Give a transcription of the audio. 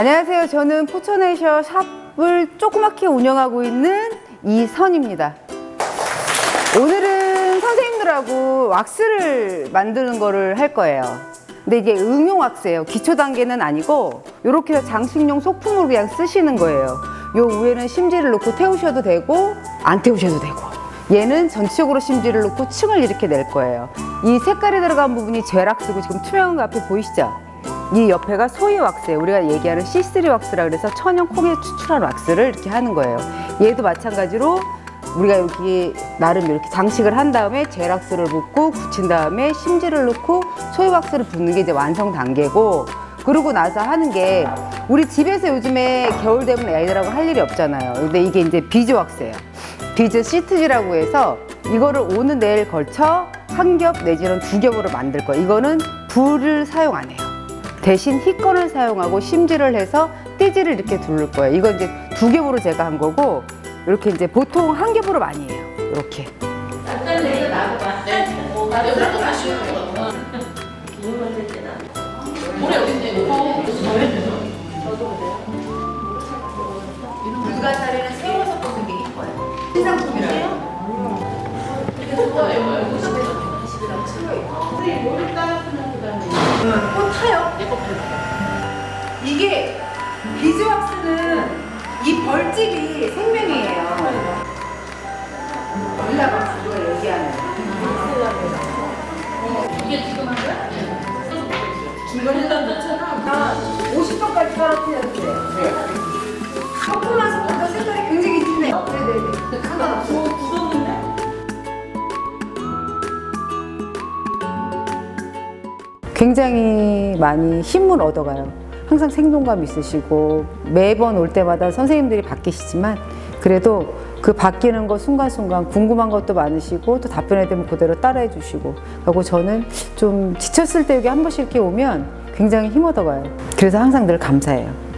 안녕하세요. 저는 포천에셔 샵을 조그맣게 운영하고 있는 이선입니다. 오늘은 선생님들하고 왁스를 만드는 거를 할 거예요. 근데 이게 응용 왁스예요. 기초 단계는 아니고 이렇게 해서 장식용 소품으로 그냥 쓰시는 거예요. 요 위에는 심지를 놓고 태우셔도 되고 안 태우셔도 되고 얘는 전체적으로 심지를 놓고 층을 이렇게 낼 거예요. 이 색깔이 들어간 부분이 젤왁스고 지금 투명한 거 앞에 보이시죠? 이 옆에가 소이 왁스예요. 우리가 얘기하는 C3 왁스라 그래서 천연 콩에 추출한 왁스를 이렇게 하는 거예요. 얘도 마찬가지로 우리가 여기 나름 이렇게 장식을 한 다음에 젤왁스를 붓고 굳힌 다음에 심지를 넣고 소이 왁스를 붓는 게 이제 완성 단계고 그러고 나서 하는 게 우리 집에서 요즘에 겨울 되면 애들하고 할 일이 없잖아요. 근데 이게 이제 비즈 왁스예요. 비즈 시트지라고 해서 이거를 오는 내일 걸쳐 한 겹 내지는 두 겹으로 만들 거예요. 이거는 불을 사용 안 해요. 대신 히건을 사용하고 심지를 해서 띠지를 이렇게 두를 거예요. 이건 이제 두 겹으로 제가 한 거고 이렇게 이제 보통 한 겹으로 많이 해요. 이렇게. 불가사리는 이게 비즈왁스는 이 벌집이 생명이에요. 우리가 얘기하는. 이게 지금 한 거야? 이거는 다 50도까지 떨어뜨려도 돼요. 섞고 나서 보다 색깔이 굉장히 진해요. 네네네. 상관없어요. 굉장히 많이 힘을 얻어가요. 항상 생동감 있으시고 매번 올 때마다 선생님들이 바뀌시지만 그래도 그 바뀌는 거 순간순간 궁금한 것도 많으시고 또 답변해 되면 그대로 따라해 주시고 그리고 저는 좀 지쳤을 때 여기 한 번씩 이렇게 오면 굉장히 힘 얻어가요. 그래서 항상 늘 감사해요.